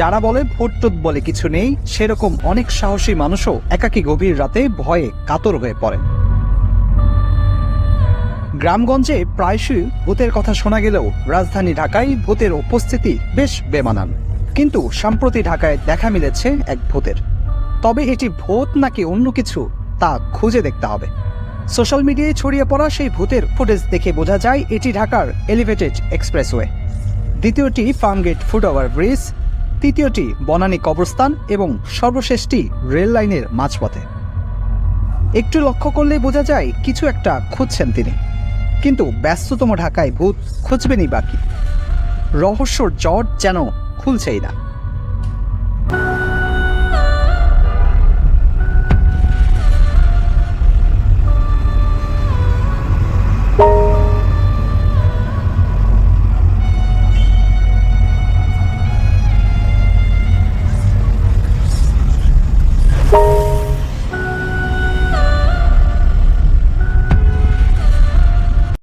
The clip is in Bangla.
যারা বলে ভোটটোত বলে কিছু নেই, সেরকম অনেক সাহসী মানুষও একাকী গভীর রাতে ভয়ে কাতর হয়ে পড়েন। গ্রামগঞ্জে প্রায়শই ভূতের কথা শোনা গেলেও রাজধানী ঢাকায় ভূতের উপস্থিতি বেশ বেমানান। কিন্তু সম্প্রতি ঢাকায় দেখা মিলেছে এক ভূতের। তবে এটি ভূত নাকি অন্য কিছু, তা খুঁজে দেখতে হবে। সোশ্যাল মিডিয়ায় ছড়িয়ে পড়া সেই ভূতের ফুটেজ দেখে বোঝা যায় এটি ঢাকার এলিভেটেড এক্সপ্রেসওয়ে। দ্বিতীয়টি ফার্মগেট ফুটওভার ব্রিজ তৃতীয়টি বনানী কবরস্থান এবং সর্বশেষটি রেল লাইনের মাঝপথে। একটু লক্ষ্য করলে বোঝা যায় কিছু একটা খুঁজছেন তিনি। কিন্তু ব্যস্ততম ঢাকায় ভূত খুঁজবেনই বাকি। রহস্যর জট যেন খুলছেই না।